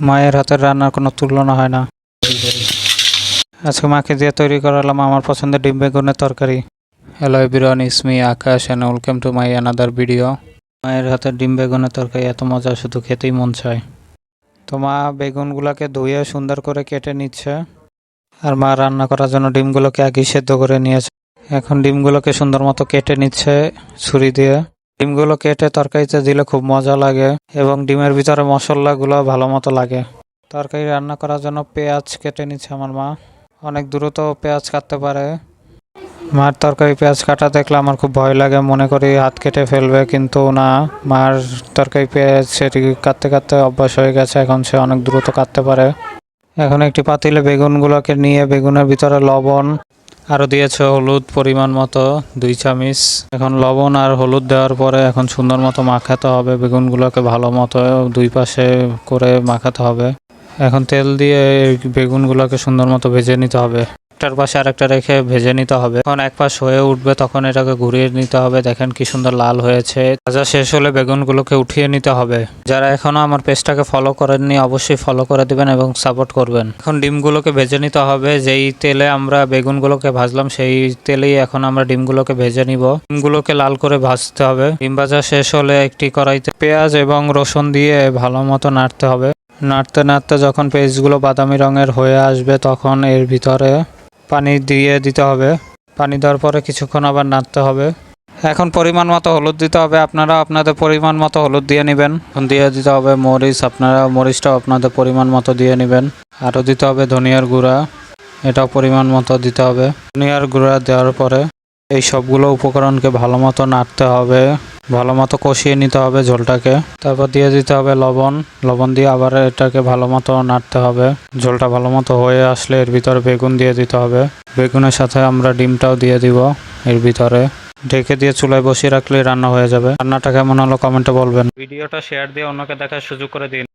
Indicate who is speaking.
Speaker 1: মায়ের হাতের রান্নার কোনো তুলনা হয় না। আজকে মাকে দিয়ে তৈরি করালাম আমার পছন্দের ডিম বেগুনের তরকারি। Hello everyone is me Akash and welcome to my another video মায়ের হাতের ডিম বেগুনের তরকারি এত মজা, শুধু খেতেই মন চায়। তো মা বেগুনগুলোকে ধুয়ে সুন্দর করে কেটে নিচ্ছে। আর মা রান্না করার জন্য ডিমগুলোকে আগেই সেদ্ধ করে নিয়েছে। এখন ডিমগুলোকে সুন্দর মতো কেটে নিচ্ছে ছুরি দিয়ে। ডিমগুলো কেটে তরকারিতে দিলে খুব মজা লাগে এবং ডিমের ভিতরে মশলাগুলো ভালো মতো লাগে। তরকারি রান্না করার জন্য পেঁয়াজ কেটে নিচ্ছে আমার মা। অনেক দ্রুত পেঁয়াজ কাটতে পারে। মার তরকারি পেঁয়াজ কাটা দেখলে আমার খুব ভয় লাগে, মনে করি হাত কেটে ফেলবে, কিন্তু না, মার তরকারি পেঁয়াজ সেটি কাটতে কাটতে অভ্যাস হয়ে গেছে, এখন সে অনেক দ্রুত কাটতে পারে। এখন একটি পাতিলে বেগুনগুলোকে নিয়ে, বেগুনের ভিতরে লবণ আরও দিয়েছে হলুদ পরিমাণ মতো, দুই চামিচ। এখন লবণ আর হলুদ দেওয়ার পরে এখন সুন্দর মতো মাখাতে হবে। বেগুনগুলোকে ভালো মতো দুই পাশে করে মাখাতে হবে। এখন তেল দিয়ে বেগুনগুলোকে সুন্দর মতো ভেজে নিতে হবে। একটার পাশে আরেকটা রেখে ভেজে নিতে হবে। যখন এক পাশ হয়ে উঠবে তখন এটাকে ঘুরিয়ে নিতে হবে। দেখেন কি সুন্দর লাল হয়েছে। ভাজা শেষ হলে বেগুনগুলোকে উঠিয়ে নিতে হবে। যারা এখনও আমার পেজটাকে ফলো করেননি, অবশ্যই ফলো করে দিবেন এবং সাপোর্ট করবেন। এখন ডিমগুলোকে ভেজে নিতে হবে। যেই তেলে আমরা বেগুনগুলোকে ভাজলাম, সেই তেলেই এখন আমরা ডিমগুলোকে ভেজে নিব। ডিমগুলোকে লাল করে ভাজতে হবে। ডিম ভাজা শেষ হলে একটি কড়াইতে পেঁয়াজ এবং রসুন দিয়ে ভালো মতো নাড়তে হবে। নাড়তে নাড়তে যখন পেঁয়াজগুলো বাদামি রঙের হয়ে আসবে, তখন এর ভিতরে পানি দিয়ে দিতে হবে। পানি দেওয়ার পরে কিছুক্ষণ আবার নাড়তে হবে। এখন পরিমাণ মতো হলুদ দিতে হবে। আপনারা আপনাদের পরিমাণ মতো হলুদ দিয়ে নেবেন। দিয়ে দিতে হবে মরিচ। আপনারা মরিচটাও আপনাদের পরিমাণ মতো দিয়ে নেবেন। আরও দিতে হবে ধনিয়ার গুঁড়া। এটাও পরিমাণ মতো দিতে হবে। ধনিয়ার গুঁড়া দেওয়ার পরে এই সবগুলো উপকরণকে ভালো মতো নাড়তে হবে। ভালো মতো কষিয়ে নিতে হবে ঝোলটাকে। তারপর দিয়ে দিতে হবে লবণ। লবণ দিয়ে আবার এটাকে ভালো মতো নাড়তে হবে। ঝোলটা ভালো মতো হয়ে আসলে এর ভিতরে বেগুন দিয়ে দিতে হবে। বেগুনের সাথে আমরা ডিমটাও দিয়ে দিব এর ভিতরে। ঢেকে দিয়ে চুলায় বসিয়ে রাখলে রান্না হয়ে যাবে। রান্নাটা কেমন হলো কমেন্টে বলবেন। ভিডিওটা শেয়ার দিয়ে অন্যকে দেখার সুযোগ করে দিন।